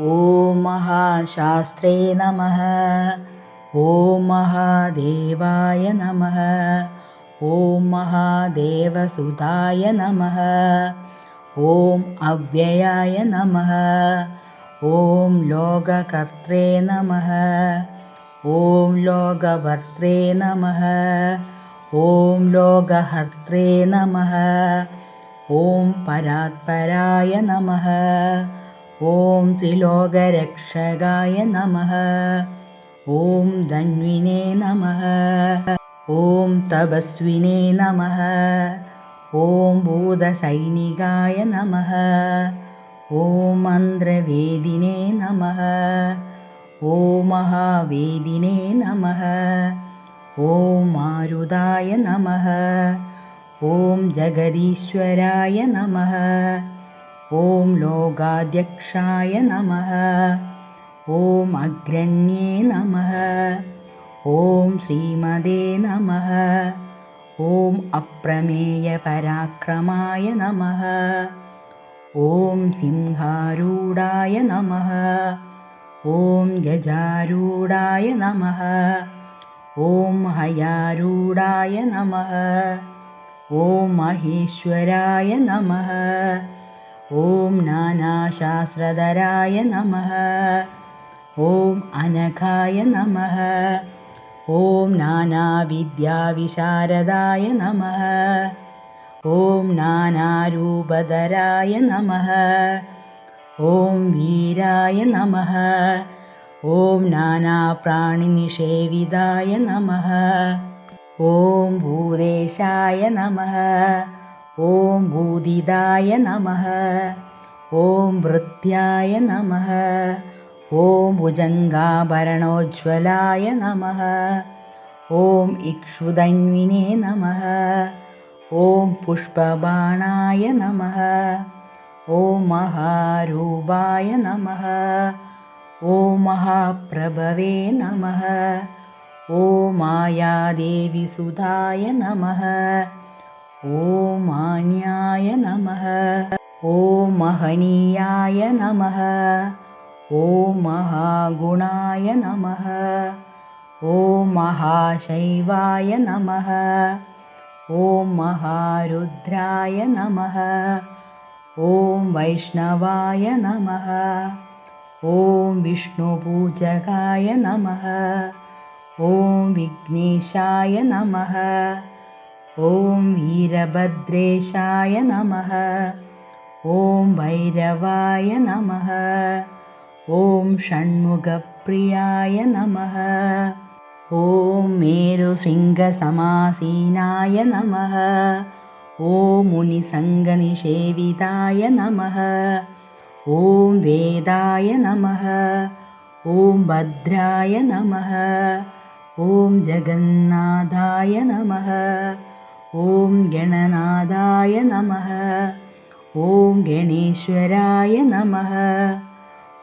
ॐ महाशास्त्रे नमः। ॐ महादेवाय नमः। ॐ महादेवसुताय नमः। ॐ अव्ययाय नमः। ॐ लोककर्त्रे नमः। ॐ लोकभर्त्रे नमः। ॐ लोकहर्त्रे नमः। ॐ परात्पराय नमः ॐ त्रिलोकरक्षकाय नमः। ॐ धन्विने नमः। ॐ तपस्विने नमः। ॐ भूतसैनिकाय नमः। ॐ मन्त्रवेदिने नमः। ॐ महावेदिने नमः। ॐ मारुदाय नमः। ॐ जगदीश्वराय नमः ॐ लोकाध्यक्षाय नमः। ॐ अग्रण्ये नमः। ॐ श्रीमदे नमः। ॐ अप्रमेयपराक्रमाय नमः। ॐ सिंहारूढाय नमः। ॐ गजारूढाय नमः। ॐ हयारूढाय नमः। ॐ महेश्वराय नमः ॐ नानाशास्त्रधराय नमः। ॐ अनघाय नमः। ॐ नानाविद्याविशारदाय नमः। ॐ नानारूपधराय नमः। ॐ वीराय नमः। ॐ नानाप्राणिनिषेविदाय नमः। ॐ भूदेशाय नमः ॐ भूदिदाय नमः। ॐ भृत्याय नमः। ॐ भुजङ्गाभरणोज्ज्वलाय नमः। ॐ इक्षुदन्विने नमः। ॐ पुष्पबाणाय नमः। ॐ महारूपाय नमः। ॐ महाप्रभवे नमः। ॐ मायादेवीसुधाय नमः ॐ मान्याय नमः। ॐ महनीयाय नमः। ॐ महागुणाय नमः। ॐ महाशैवाय नमः। ॐ महारुद्राय नमः। ॐ वैष्णवाय नमः। ॐ विष्णुपूजकाय नमः। ॐ विघ्नेशाय नमः ॐ वीरभद्रेशाय नमः। ॐ भैरवाय नमः। ॐ षण्मुखप्रियाय नमः। ॐ मेरुशृङ्गसमासीनाय नमः। ॐ मुनिसङ्गनिषेविताय नमः। ॐ वेदाय नमः। ॐ भद्राय नमः। ॐ जगन्नाथाय नमः ॐ गणनाथाय नमः। ॐ गणेश्वराय नमः।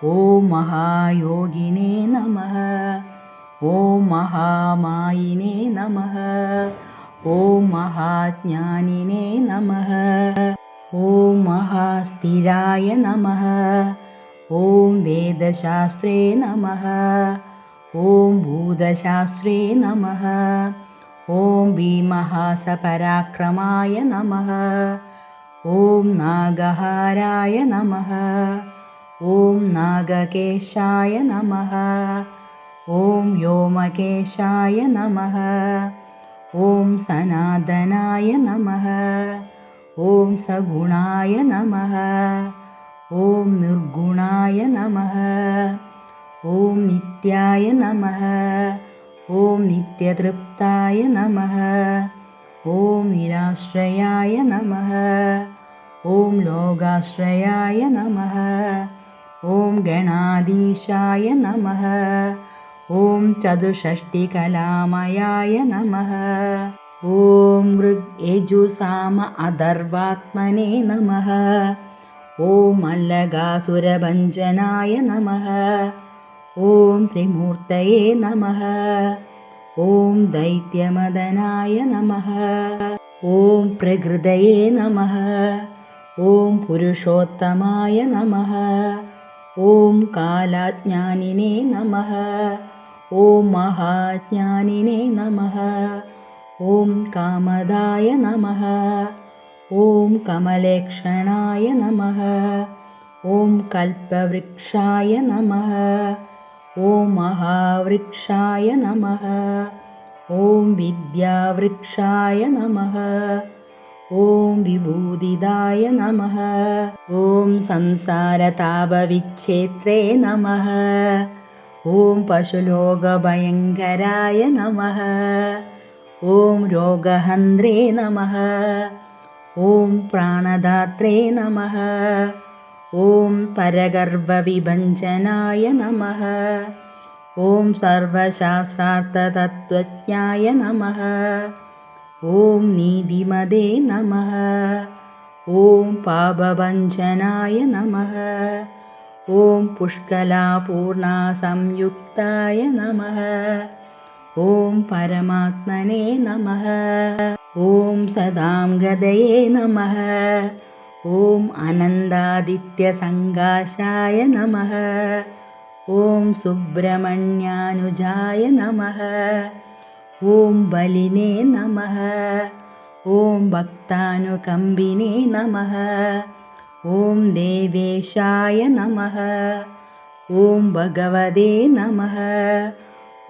ॐ महायोगिने नमः। ॐ महामायिने नमः। ॐ महाज्ञानिने नमः। ॐ महास्थिराय नमः। ॐ वेदशास्त्रे नमः। ॐ भूतशास्त्रे नमः ॐ भीमहासपराक्रमाय नमः। ॐ नागहाराय नमः। ॐ नागकेशाय नमः। ॐ व्योमकेशाय नमः। ॐ सनातनाय नमः। ॐ सगुणाय नमः। ॐ निर्गुणाय नमः। ॐ नित्याय नमः ॐ नित्यतृप्ताय नमः। ॐ निराश्रयाय नमः। ॐ लोगाश्रयाय नमः। ॐ गणाधीशाय नमः। ॐ चतुष्षष्टिकलामयाय नमः। ॐ मृग्यजुसाम अधर्वात्मने नमः। ॐ मल्लगासुरभञ्जनाय नमः। ॐ त्रिमूर्तये नमः ॐ दैत्यमदनाय नमः। ॐ प्रकृतये नमः। ॐ पुरुषोत्तमाय नमः। ॐ कालाज्ञानिने नमः। ॐ महाज्ञानिने नमः। ॐ कामदाय नमः। ॐ कमलेक्षणाय नमः। ॐ कल्पवृक्षाय नमः ॐ महावृक्षाय नमः। ॐ विद्यावृक्षाय नमः। ॐ विभूदिदाय नमः। ॐ संसारतापविच्छेत्रे नमः। ॐ पशुलोकभयङ्कराय नमः। ॐ रोगहन्द्रे नमः। ॐ प्राणदात्रे नमः ॐ परगर्भविभञ्जनाय नमः। ॐ सर्वशास्त्रार्थतत्त्वज्ञाय नमः। ॐ नीतिमदे नमः। ॐ पापभञ्जनाय नमः। ॐ पुष्कलापूर्णासंयुक्ताय नमः। ॐ परमात्मने नमः। ॐ सदां गदये नमः ॐ अनन्दादित्यसङ्गाशाय नमः। ॐ सुब्रह्मण्यानुजाय नमः। ॐ बलिने नमः। ॐ भक्तानुकम्बिने नमः। ॐ देवेशाय नमः। ॐ भगवते नमः।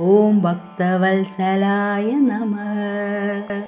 ॐ भक्तवत्सलाय नमः